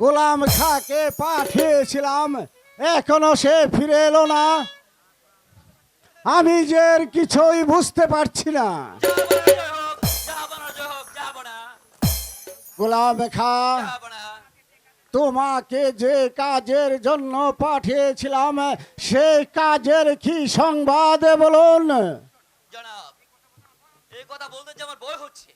গোলাম খাকে পাঠিয়েছিলাম, এখনও সে ফিরে এলো না। আমি যে কিছুই বুঝতে পারছি না। গোলাম খা, তোমাকে যে কাজের জন্য পাঠিয়েছিলাম সেই কাজের কি সংবাদ বলুন? এই কথা বলতে আমার ভয় হচ্ছে।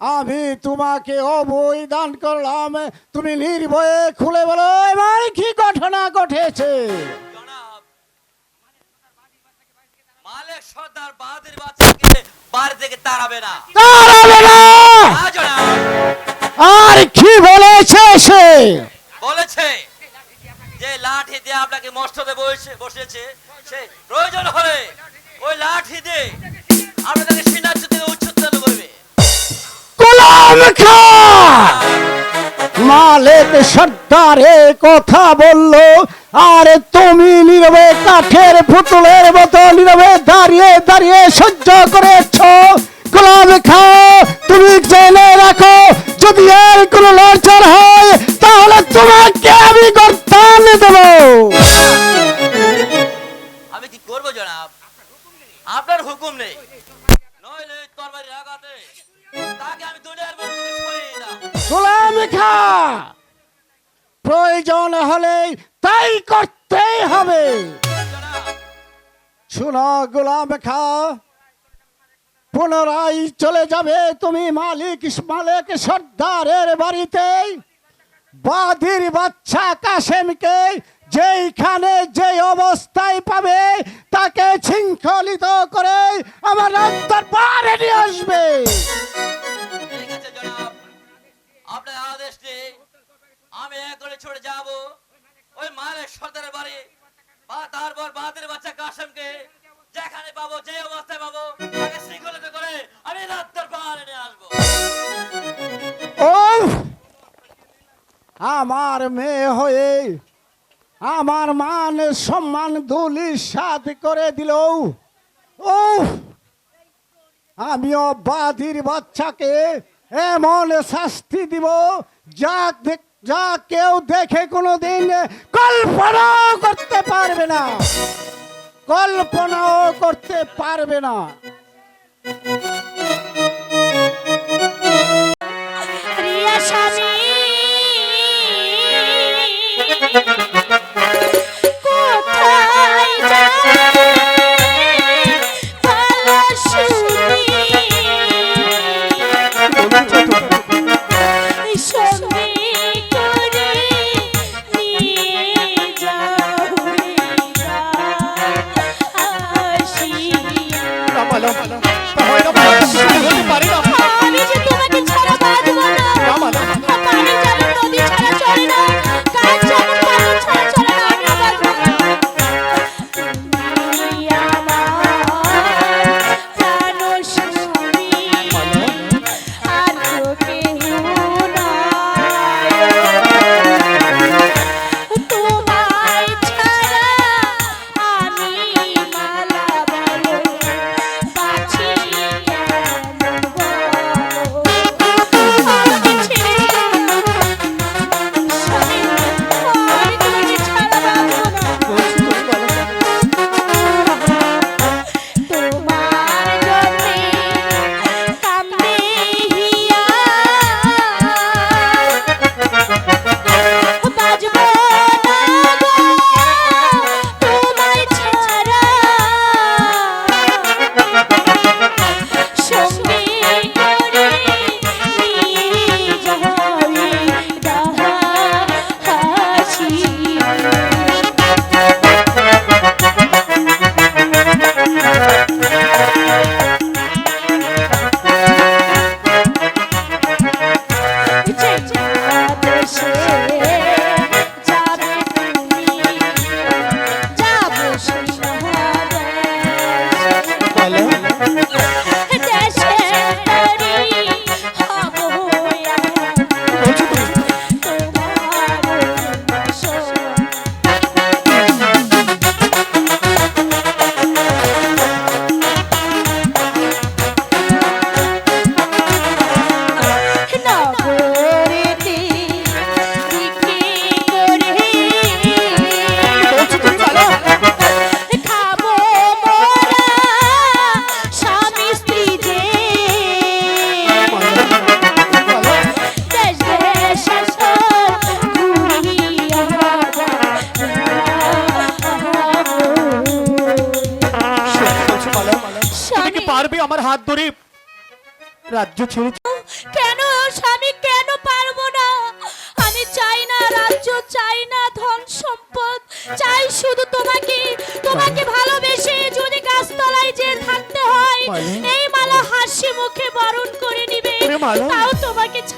আমি তোমাকে অবৈ দান করলাম। তুমি নির্ভয়ে খুলে বলো এবার কি ঘটনা ঘটেছে? আর কি বলেছে সে? বলেছে যে লাঠি দিয়ে আপনাকে মস্তদে বসে বসেছে সে প্রয়োজন হলে ওই লাঠি দিয়ে আপনাকে সিনাচ্য থেকে উচ্চতন করবে। গোলাম খা সর্দারে কথা বলল আর তুমি নীরবে কাঠের পুতুলের মতো নীরবে দাঁড়িয়ে দাঁড়িয়ে সহ্য করেছ। গোলাম খা তুমি জেনে রাখো যদি এর কোনো লড়চড় হয় তাহলে তোমাকে আমি গর্তান দেবো। আমি কি করব জনাব? আপনার হুকুম নেই নইলে তরবারি লাগাতে তাকে আমি দুনিয়ার মধ্যে থেকে সরিয়ে দাও প্রয়োজন হলে তাই করতেই হবে। গোলাম খা পুনরায় চলে যাবে তুমি মালিক মালিক সর্দারের বাড়িতে। বাদির বাচ্চা কাশেমকে যেইখানে যে অবস্থায় পাবে তাকে শৃঙ্খলিত করে আমার দরবারে নিয়ে আসবে। আপনার আদেশ আমি করে ছড়ে যাব ওই মায়ের সর্দারের বাড়ি বা তারপর বাদের বাচ্চা কাসেমকে যেখানে পাবো যে অবস্থায় পাবো তাকে শৃঙ্খলিত করে আমি রাত্রের পাহাড়ে নিয়ে আসব। আমার মেয়ে হয়ে আমার মান সম্মান দুলি সাত করে দিল। ও আমিও বাদির বাচ্চাকে এমন শাস্তি দিব যা যা কেউ দেখে কোনোদিন কল্পনাও করতে পারবে না। কল্পনাও করতে পারবে না। প্রিয় স্বামী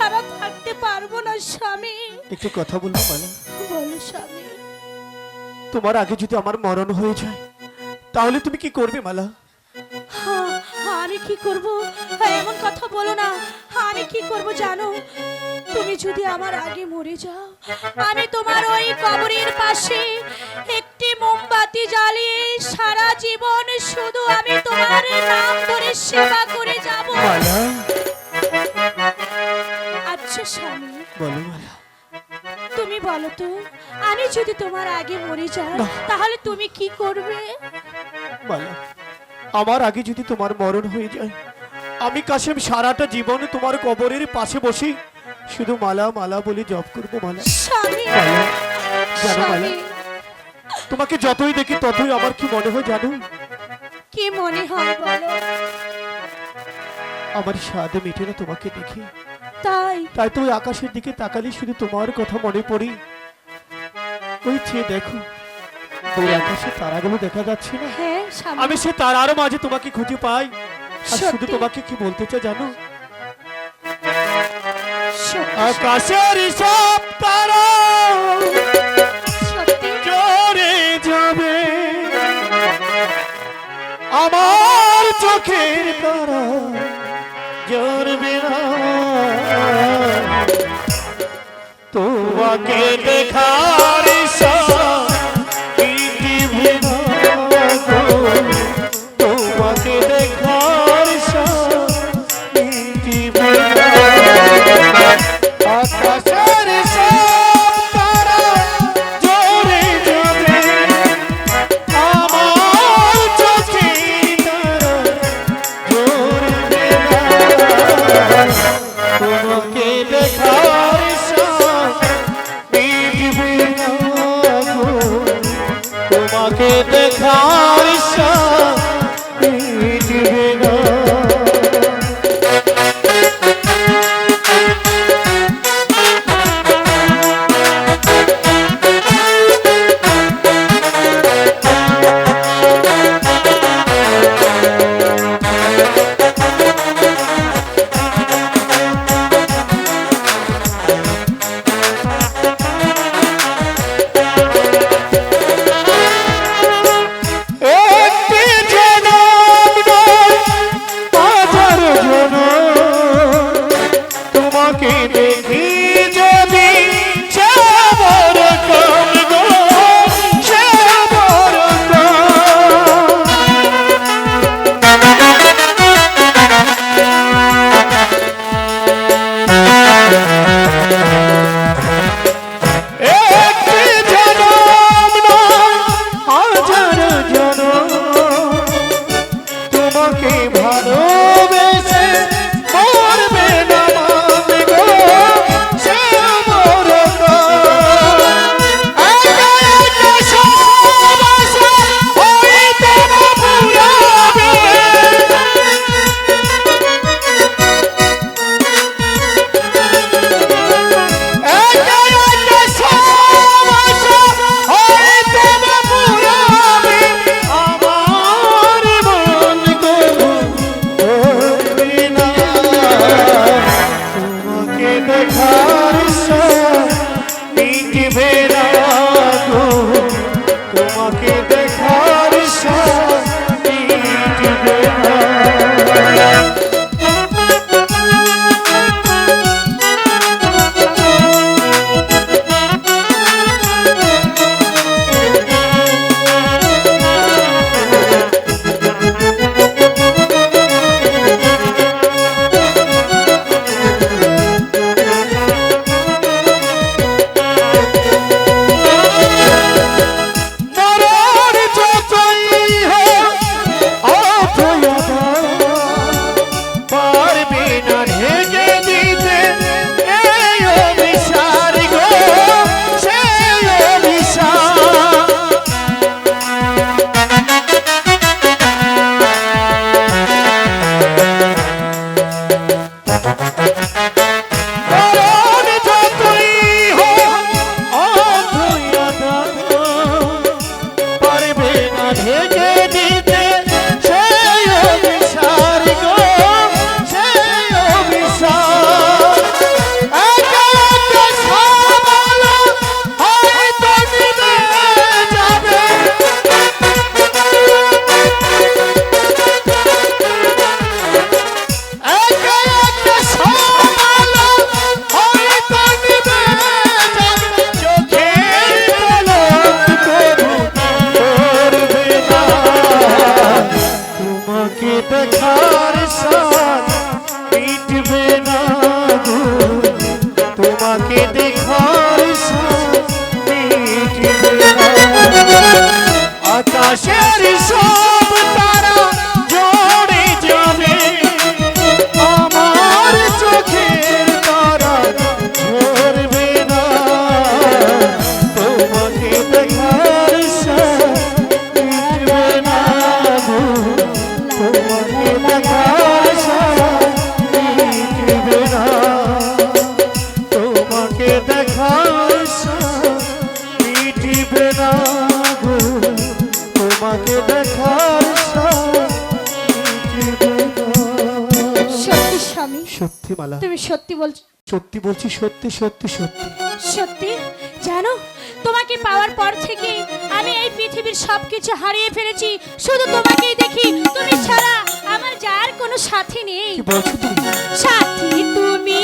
ছাড়া থাকতে পারব না স্বামী। একটু কথা বলব মালা বলো স্বামী। তোমার আগে যদি আমার মরণ হয়ে যায় তাহলে তুমি কি করবে মালা? আমি কি করব? হ্যাঁ, এমন কথা বলো না। আমি কি করব জানো? তুমি যদি আমার আগে মরে যাও আমি তোমার ওই কবরের পাশে একটি মোমবাতি জ্বালিয়ে সারা জীবন শুধু তো? আমি যদি তোমার আগে মরে যাই তাহলে তুমি কি করবে? মালা আমার আগে যদি তোমার মরণ হয়ে যায় আমি কাশেম সারাটা জীবন তোমার কবরের পাশে বসে শুধু মালা মালা বলে জপ করব মালা। জানো মালা? তোমাকে যতই দেখি ততই আমার কি মনে হয় জানো? কি মনে হয় বলো? আমার স্বাদ মিটে না তোমাকে দেখি। তাই? তাই তো ওই আকাশের দিকে তাকালে শুধু তোমার কথা মনে পড়ে। ওই চেয়ে দেখো ওই আকাশে তারাগুলো দেখা যাচ্ছে না? হ্যাঁ স্বামী আমি সে তারার মাঝে তোমাকে খুঁজে পাই। আর শুধু তোমাকে কি বলতে চাই জানো? সত্যি? আকাশের সব তারা সত্যি? জোরে যাবে। আমার চোখের তারা জোরবে না। তোমাকে দেখার মালা তুমি সত্যি বলছো সত্যি বলছি সত্যি সত্যি সত্যি। সত্যি? জানো তোমাকে পাওয়ার পর থেকে আমি এই পৃথিবীর সবকিছু হারিয়ে ফেলেছি। শুধু তোমাকেই দেখি। তুমি ছাড়া আমার যার কোনো সাথী নেই। কি বলছো তুমি? সাথী তুমি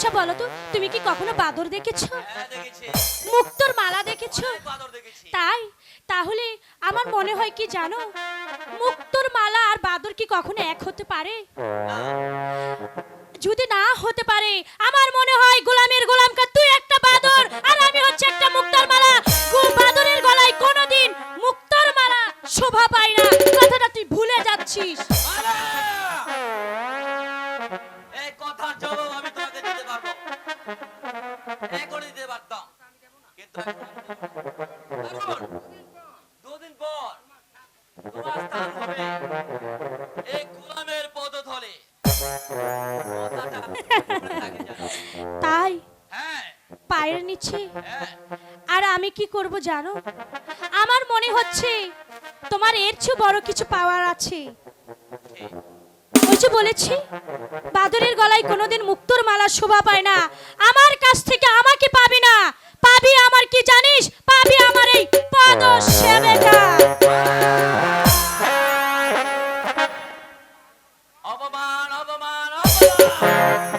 আচ্ছা বলো তো তুমি কি কখনো বাদর দেখেছ? মুক্তর মালা দেখেছ? তাই? তাহলে আমার মনে হয় কি জানো মুক্তর মালা আর বাদর কি কখনো এক হতে পারে? যদি না হতে পারে আমার মনে হয় গোলামের গোলাম জানো? আমার মনে হচ্ছে তোমার এর চেয়ে বড় কিছু পাওয়ার আছে। ওই যে বলেছি বাদরের গলায় কোনোদিন মুক্তোর মালা শোভা পায় না। আমার কাছ থেকে আমাকে পাবি না। পাবি আমার কি জানিস? পাবি আমার এই পদ সেবেকা অপমান অপমান অপমান।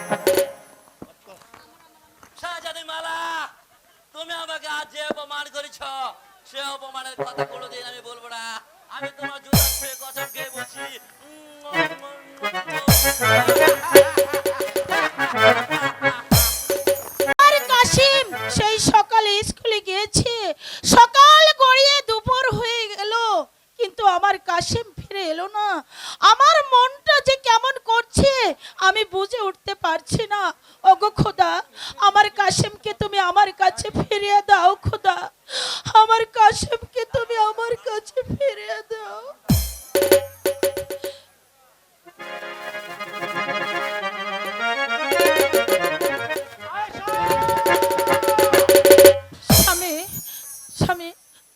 আমাকে আজ যে অপমান করেছ সে অপমানের কথা কোনোদিন আমি বলব না আমি তোমার জুতা ছুঁয়ে কথা খেয়ে বলছি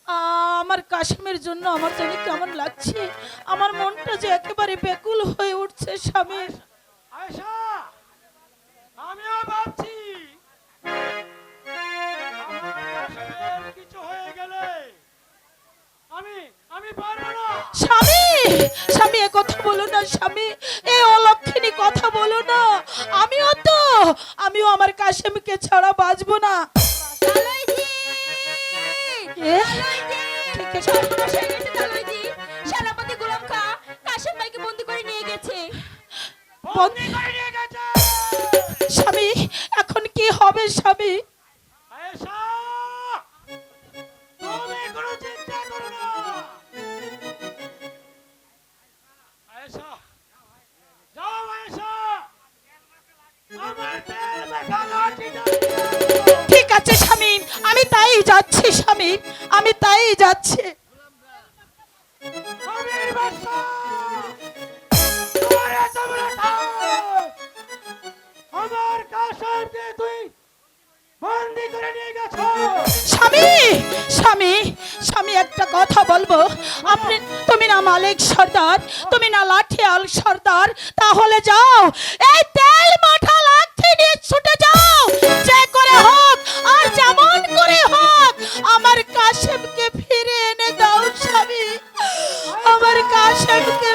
আমার কাশ্মীর জন্য আমার জানি কেমন লাগছে? আমার মনটা যে একেবারে বেকুল হয়ে উঠছে স্বামীর। আয়শা আমিও ভাবছি কিছু হয়ে গেলে আমি আমি পারব না। স্বামী স্বামী এ কথা বলো না স্বামী। এ অলক্ষিনী কথা বলো না। আমিও তো আমিও আমার কাশেমকে ছাড়া বাঁচবো না। সেনাপতি গোলাম খা কাশেম ভাইকে বন্দি করে নিয়ে গেছে। বন্দি করে নিয়ে গেছে। স্বামী এখন কি হবে স্বামী? স্বামী স্বামী, একটা কথা বলব। আপনি, তুমি না মালিক সর্দার, তুমি না লাঠিয়াল সর্দার, তাহলে যাও। এই তেল মাঠা লাঠি নিয়ে ছুটে যাও। যে করে হোক, আর যেমন করে হোক, আমার কাশেমকে ফিরে এনে দাও, স্বামী। আমার কাশেমকে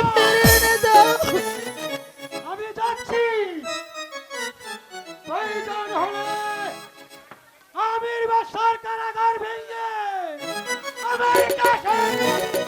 আমির বাসার কারাগার ভেঙে আমেরিকা